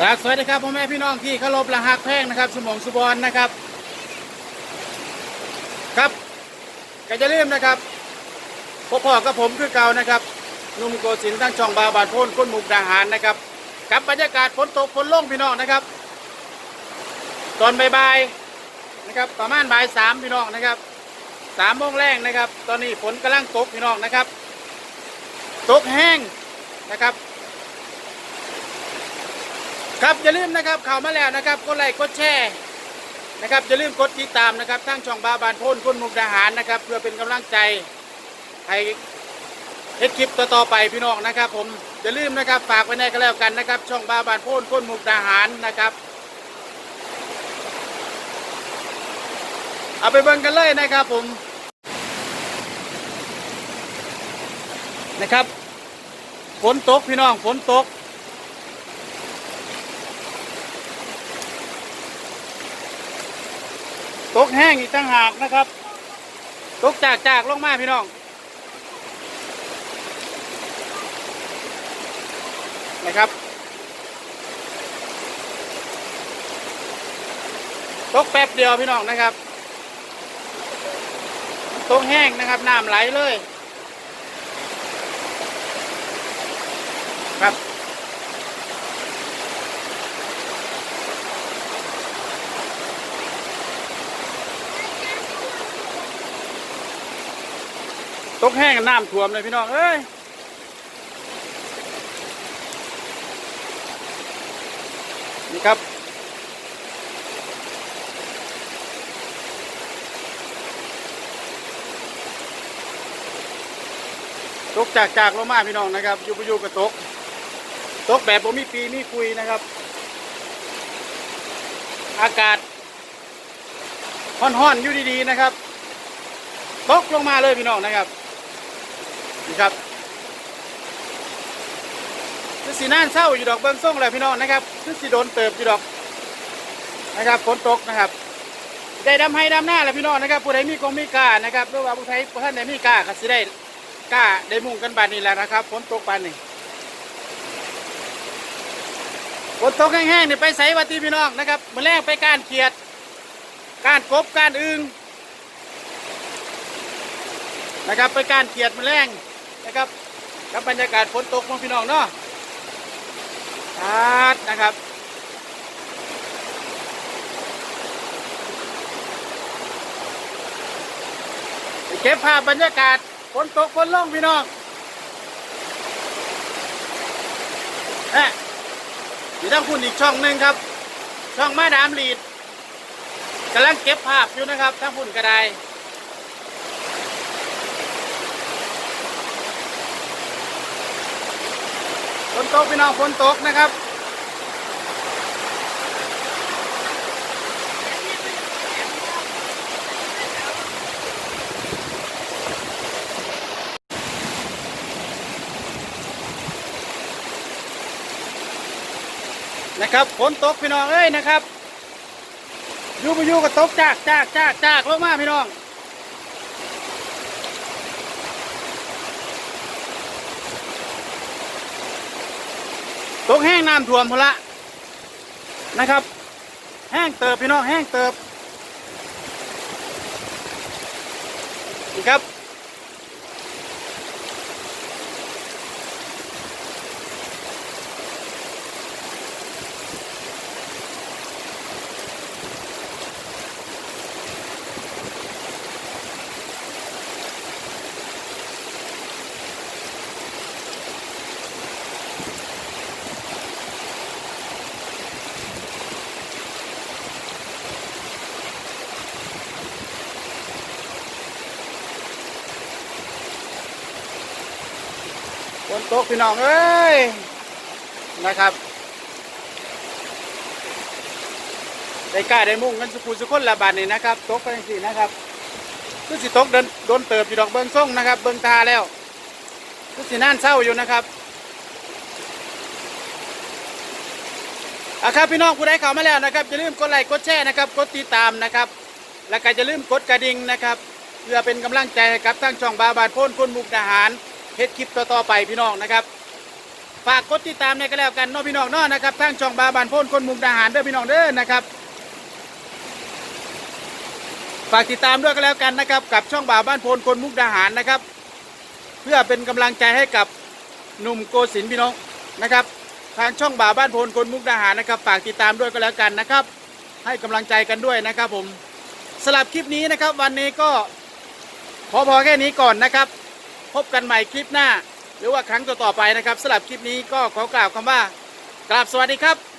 ครับสวัสดีครับพ่อแม่พี่น้องที่เคารพและฮักแพงนะครับ สมองสุบอลนะครับ ครับก็จะเริ่าลืมนะครับพ่อพ่อกับผมคือเก่านะครับนุ่มโกศินทร์ทั้งช่องบาบานโพ่นก้นมุกดาหารนะครับกับบรรยากาศฝนตกฝนลงพี่น้องนะครับ ตอนบ่ายๆนะครับประมาณบ่ายสามพี่น้องนะครับสามโมงแรงนะครับ ตอนนี้ฝนกำลังตกพี่น้องนะครับ ตกแห้งนะครับ ครับอย่าลืมนะครับข้าวมาแล้วนะครับกดไลค์กดแชร์นะครับอย่าลืมกดติดตามนะครับทั้งช่องบาบานโพนคนมุกดาหารนะครับ เพื่อเป็นกำลังใจให้เฮ็ดคลิปต่อๆไปพี่น้องนะครับ ผมอย่าลืมนะครับฝากไว้ในก็แล้วกันนะครับ ช่องบาบานโพนคนมุกดาหารนะครับเอาไปเบิ่งกันเลยนะครับผมนะครับฝนตกพี่น้องฝนตก ตกแห้งอีกตั้งหากนะครับ ตกจากจากลงมาพี่น้องนะครับ ตกแป๊บเดียวพี่น้องนะครับ ตกแห้งนะครับน้ำไหลเลยครับ ตกแห้งน้ำท่วมเลยพี่น้องเอ้ยนี่ครับตกจากจากลงมาพี่น้องนะครับอยู่ไปอยู่กับตกตกแบบผมมีปีมีคุยนะครับ อากาศห้อนๆอยู่ดีๆนะครับ ตกลงมาเลยพี่น้องนะครับ นี่ครับคือสีน่านเศร้าอยู่ดอกเบิ้งส่งแล้วพี่น้องนะครับคือสีโดนเติบอยู่ดอกนะครับฝนตกนะครับได้ดำให้ดำหน้าแล้วพี่น้องนะครับผู้ใดมีกองมีกานะครับหรือว่าผู้ใดผู้ท่านใดมีกาก็สิได้กาได้มุ่งกันบานนี้แล้วนะครับฝนตกบานนี้ฝนตกแห้งๆนี่ไปใส่วัตีพี่น้องนะครับมาแรกไปการเขียด การกบการอึงนะครับไปการเขียดแมลง นะครับกับบรรยากาศฝนตกของพี่น้องเนาะชัดนะครับเก็บภาพบรรยากาศฝนตกฝนล่องพี่น้องเอ๊ะอยู่ทางคุณอีกช่องหนึ่งครับ ช่องมาดามลีดกำลังเก็บภาพอยู่นะครับทั้งคุณกระได นตกพี่น้องฝนตกนะครับนะครับฝนตกพี่น้องเอ้ยนะครับยู่ไปยู่กับตกจากจากจากจากลงมาพี่น้อง กแห้งน้ำท่วมพละนะครับ แห้งเติบพี่น้องแห้งเติบนี่ครับ นตกพี่น้องเอ้ยนะครับได้กล้าได้มุ่งกันสุขุสุขคนละบาทนี่นะครับตกกันสินะครับคือสิตกเดินโดนเติบอยู่ดอกเบิ้งส่งนะครับ เบิ้งตาแล้วคือสิน่านเศร้าอยู่นะครับอะครับพี่น้องผู้ใดเข้ามาแล้วนะครับอย่าลืมกดไลค์กดแชร์นะครับกดติดตามนะครับ แล้วก็อย่าลืมกดกระดิ่งนะครับเพื่อเป็นกำลังใจให้กับทั้งช่องบาบานโพ่นคนมุกดาหาร เฮ็ดคลิปต่อๆไปพี่น้องนะครับฝากกดติดตามในก็แล้วกันเนาะพี่น้องเนาะนะครับทางช่องบาบานโพนคนมุกดาหารเด้อพี่น้องเด้อนะครับฝากติดตามด้วยก็แล้วกันนะครับกับช่องบ่าวบ้านโพนคนมุกดาหารนะครับ เพื่อเป็นกำลังใจให้กับหนุ่มโกศินพี่น้องนะครับทางช่องบ่าวบ้านโพนคนมุกดาหารนะครับ ฝากติดตามด้วยก็แล้วกันนะครับ ให้กำลังใจกันด้วยนะครับผมสลับคลิปนี้นะครับ วันนี้ก็พอพอแค่นี้ก่อนนะครับ พบกันใหม่คลิปหน้า หรือว่าครั้งต่อๆไปนะครับสลับคลิปนี้ก็ขอกล่าวคำว่ากราบสวัสดีครับ